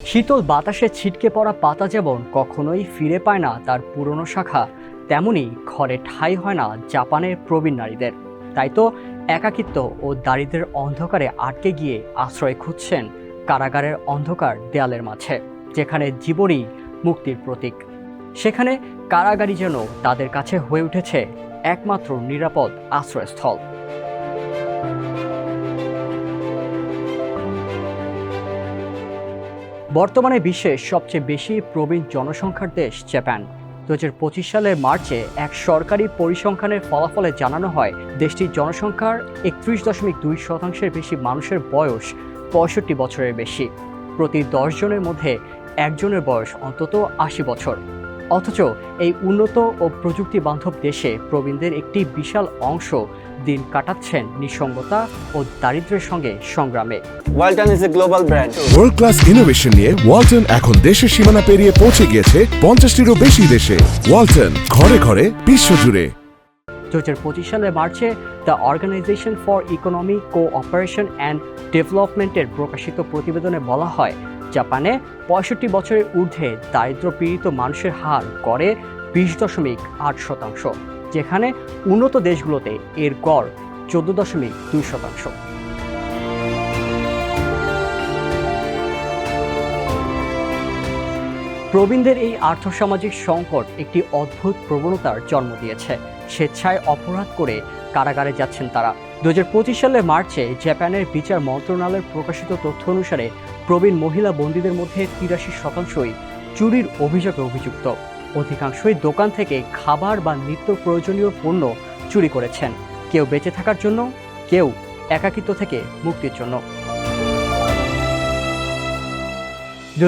শীতল বাতাসে ছিটকে পড়া পাতা যেমন কখনোই ফিরে পায় না তার পুরনো শাখা, তেমনি ঘরে ঠাঁই হয় না জাপানের প্রবীণ নারীদের। তাই তো একাকিত্ব ও দারিদ্রের অন্ধকারে আটকে গিয়ে আশ্রয় খুঁজছেন কারাগারের অন্ধকার দেয়ালের মাঝে, যেখানে জীবনই মুক্তির প্রতীক। সেখানে কারাগারই যেন তাদের কাছে হয়ে উঠেছে একমাত্র নিরাপদ আশ্রয়স্থল। বর্তমানে বিশ্বের সবচেয়ে বেশি প্রবীণ জনসংখ্যার দেশ জাপান। দু হাজার পঁচিশ সালের মার্চে এক সরকারি পরিসংখ্যানের ফলাফলে জানানো হয়, দেশটির জনসংখ্যার একত্রিশ দশমিক দুই শতাংশের বেশি মানুষের বয়স পঁয়ষট্টি বছরের বেশি। প্রতি দশজনের মধ্যে একজনের বয়স অন্তত আশি বছর। অথচ এই উন্নত ও প্রযুক্তি বান্ধব দেশে প্রবীণদের একটি বিশাল অংশ দিন কাটাচ্ছেন নিঃসঙ্গতা ও দারিদ্র্যের সঙ্গে সংগ্রামে। Walton is a global brand world class innovation নিয়ে ওয়ালটন এখন দেশের সীমানা পেরিয়ে পৌঁছে গিয়েছে পঞ্চাশটিরও বেশি দেশে। ওয়ালটন ঘরে ঘরে বিশ্বজুড়ে। দু হাজার পঁচিশ সালের মার্চে the organisation for economic cooperation and ডেভেলপমেন্টের প্রকাশিত প্রতিবেদনে বলা হয় জাপানে পঁয়ষট্টি বছরের ঊর্ধ্বে দারিদ্র পীড়িত মানুষের হার গড়ে বিশ দশমিক আট শতাংশ, যেখানে উন্নত দেশগুলোতে এর গড় চোদ্দ দশমিক দুই শতাংশ। প্রবীণদের এই আর্থসামাজিক সংকট একটি অদ্ভুত প্রবণতার জন্ম দিয়েছে। স্বেচ্ছায় অপরাধ করে কারাগারে যাচ্ছেন তারা। দুই হাজার পঁচিশ সালের মার্চে জাপানের বিচার মন্ত্রণালয়ের প্রকাশিত তথ্য অনুসারে প্রবীণ মহিলা বন্দীদের মধ্যে তিরাশি শতাংশই চুরির অভিযোগে অভিযুক্ত। অধিকাংশই দোকান থেকে খাবার বা নিত্য প্রয়োজনীয় পণ্য চুরি করেছেন। কেউ বেঁচে থাকার জন্য, কেউ একাকিত্ব থেকে মুক্তির জন্য। দু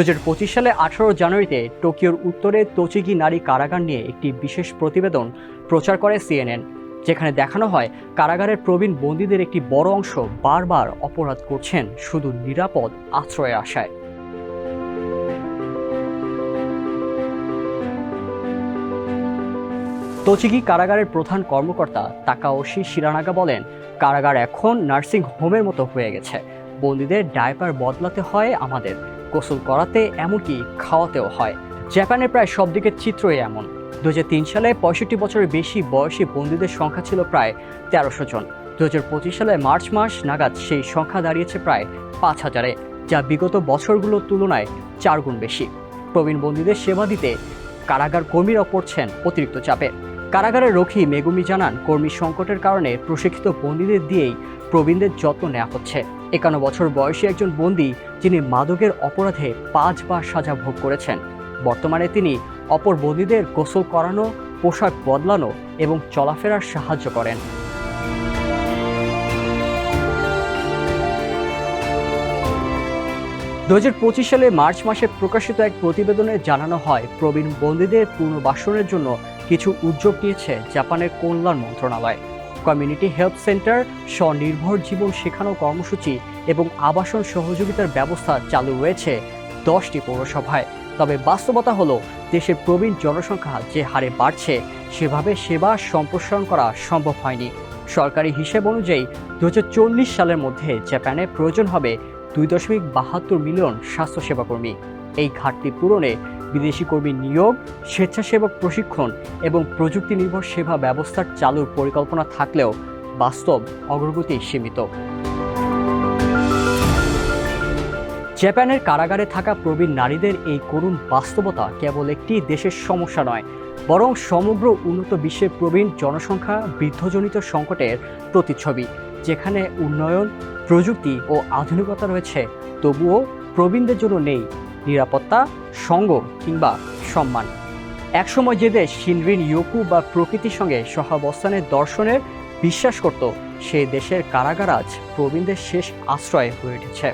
সালে আঠারো জানুয়ারিতে টোকিওর উত্তরে তোচিগি নারী কারাগার নিয়ে একটি বিশেষ প্রতিবেদন প্রচার করে সিএনএন। যেখানে দেখানো হয় কারাগারের প্রবীণ বন্দীদের একটি বড় অংশ বারবার অপরাধ করছেন শুধু নিরাপদ আশ্রয়ে আসায়। তোচিগি কারাগারের প্রধান কর্মকর্তা তাকাওশি শিরানাগা বলেন, কারাগার এখন নার্সিং হোমের মতো হয়ে গেছে। বন্দীদের ডায়পার বদলাতে হয় আমাদের, গোসল করাতে, এমনকি খাওয়াতেও হয়। জাপানের প্রায় সব দিকের চিত্রই এমন। দুই হাজার তিন সালে পঁয়ষট্টি বছরের বেশি বয়সী বন্দীদের সংখ্যা ছিল প্রায় তেরোশো জন। দুই হাজার পঁচিশ সালে মার্চ মাস নাগাদ সেই সংখ্যা দাঁড়িয়েছে প্রায় পাঁচ হাজারে, যা বিগত বছরগুলোর তুলনায় চার গুণ বেশি। প্রবীণ বন্দীদের সেবা দিতে কারাগার কর্মীরা পড়ছেন অতিরিক্ত চাপে। কারাগারের রক্ষী মেগুমি জানান, কর্মী সংকটের কারণে প্রশিক্ষিত বন্দীদের দিয়েই প্রবীণদের যত্ন নেওয়া হচ্ছে। একান্ন বছর বয়সী একজন বন্দী, যিনি মাদকের অপরাধে পাঁচবার সাজা ভোগ করেছেন। বর্তমানে তিনি অপর বন্দীদের গোসল করানো, পোশাক বদলানো এবং চলাফেরার সাহায্য করেন। দু হাজার পঁচিশ সালে মার্চ মাসে প্রকাশিত এক প্রতিবেদনে জানানো হয়, প্রবীণ বন্দীদের পুনর্বাসনের জন্য কিছু উদ্যোগ নিয়েছে জাপানের কল্যাণ মন্ত্রণালয়। কমিউনিটি হেলথ সেন্টার, স্বনির্ভর জীবন শেখানো কর্মসূচি এবং আবাসন সহযোগিতার ব্যবস্থা চালু রয়েছে দশটি পৌরসভায়। তবে বাস্তবতা হলো, দেশের প্রবীণ জনসংখ্যা যে হারে বাড়ছে, সেভাবে সেবা সম্প্রসারণ করা সম্ভব হয়নি। সরকারি হিসেব অনুযায়ী দু হাজার চল্লিশ সালের মধ্যে জাপানে প্রয়োজন হবে দুই দশমিক বাহাত্তর মিলিয়ন স্বাস্থ্যসেবা কর্মী এই ঘাটতি পূরণে বিদেশি কর্মী নিয়োগ, স্বেচ্ছাসেবক প্রশিক্ষণ এবং প্রযুক্তি নির্ভর সেবা ব্যবস্থার চালুর পরিকল্পনা থাকলেও বাস্তব অগ্রগতি সীমিত। জাপানের কারাগারে থাকা প্রবীণ নারীদের এই করুণ বাস্তবতা কেবল একটি দেশের সমস্যা নয়, বরং সমগ্র উন্নত বিশ্বের প্রবীণ জনসংখ্যা বৃদ্ধজনিত সংকটের প্রতিচ্ছবি, যেখানে উন্নয়ন, প্রযুক্তি ও আধুনিকতা রয়েছে, তবুও প্রবীণদের জন্য নেই নিরাপত্তা, সঙ্গ কিংবা সম্মান। একসময় যে দেশ সিনরিন, ইয়োকু বা প্রকৃতির সঙ্গে সহাবস্থানের দর্শনের বিশ্বাস করত সেই দেশের কারাগার আজ প্রবীণদের শেষ আশ্রয় হয়ে উঠেছে।